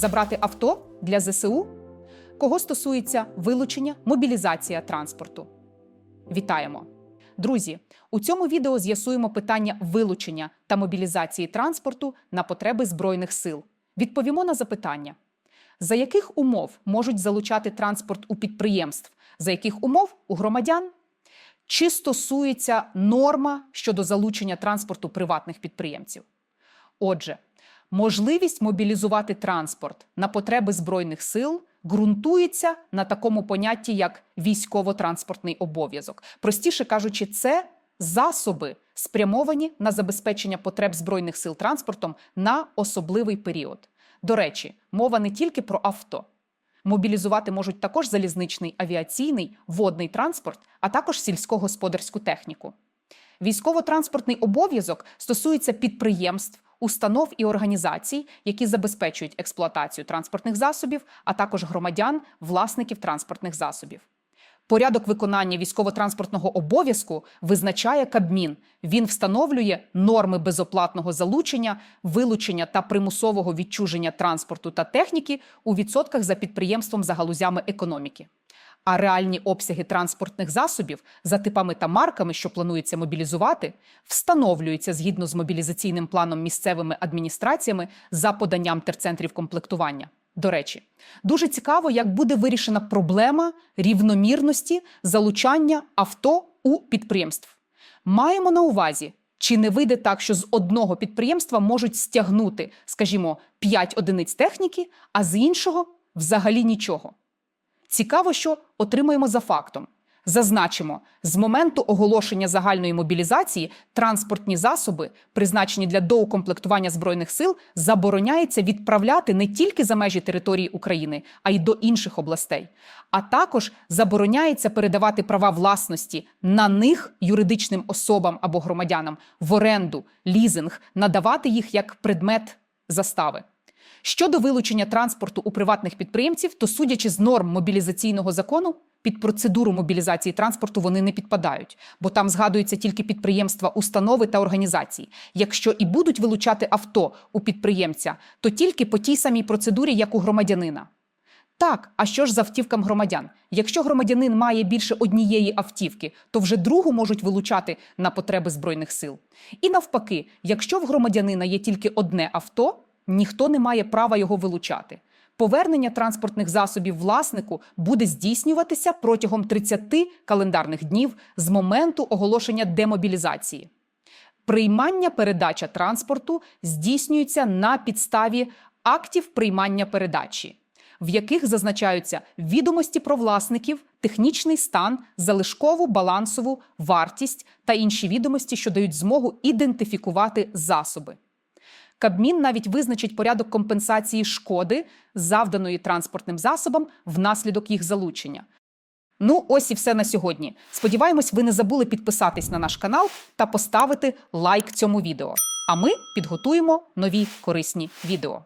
Забрати авто для ЗСУ? Кого стосується вилучення, мобілізація транспорту? Вітаємо! Друзі, у цьому відео з'ясуємо питання вилучення та мобілізації транспорту на потреби Збройних сил. Відповімо на запитання: за яких умов можуть залучати транспорт у підприємств, за яких умов у громадян? Чи стосується норма щодо залучення транспорту приватних підприємців? Отже, можливість мобілізувати транспорт на потреби Збройних сил ґрунтується на такому понятті, як військово-транспортний обов'язок. Простіше кажучи, це засоби, спрямовані на забезпечення потреб Збройних сил транспортом на особливий період. До речі, мова не тільки про авто. Мобілізувати можуть також залізничний, авіаційний, водний транспорт, а також сільськогосподарську техніку. Військово-транспортний обов'язок стосується підприємств, установ і організацій, які забезпечують експлуатацію транспортних засобів, а також громадян, власників транспортних засобів. Порядок виконання військово-транспортного обов'язку визначає Кабмін. Він встановлює норми безоплатного залучення, вилучення та примусового відчуження транспорту та техніки у відсотках за підприємством за галузями економіки. А реальні обсяги транспортних засобів за типами та марками, що планується мобілізувати, встановлюються згідно з мобілізаційним планом місцевими адміністраціями за поданням терцентрів комплектування. До речі, дуже цікаво, як буде вирішена проблема рівномірності залучання авто у підприємств. Маємо на увазі, чи не вийде так, що з одного підприємства можуть стягнути, скажімо, 5 одиниць техніки, а з іншого взагалі нічого. Цікаво, що отримаємо за фактом. Зазначимо, з моменту оголошення загальної мобілізації транспортні засоби, призначені для доукомплектування збройних сил, забороняється відправляти не тільки за межі території України, а й до інших областей. А також забороняється передавати права власності на них юридичним особам або громадянам в оренду, лізинг, надавати їх як предмет застави. Щодо вилучення транспорту у приватних підприємців, то судячи з норм мобілізаційного закону, під процедуру мобілізації транспорту вони не підпадають, бо там згадуються тільки підприємства, установи та організації. Якщо і будуть вилучати авто у підприємця, то тільки по тій самій процедурі, як у громадянина. Так, а що ж з автівкам громадян? Якщо громадянин має більше однієї автівки, то вже другу можуть вилучати на потреби збройних сил. І навпаки, якщо в громадянина є тільки одне авто, ніхто не має права його вилучати. Повернення транспортних засобів власнику буде здійснюватися протягом 30 календарних днів з моменту оголошення демобілізації. Приймання передача транспорту здійснюється на підставі актів приймання передачі, в яких зазначаються відомості про власників, технічний стан, залишкову балансову вартість та інші відомості, що дають змогу ідентифікувати засоби. Кабмін навіть визначить порядок компенсації шкоди, завданої транспортним засобам внаслідок їх залучення. Ну, ось і все на сьогодні. Сподіваємось, ви не забули підписатись на наш канал та поставити лайк цьому відео. А ми підготуємо нові корисні відео.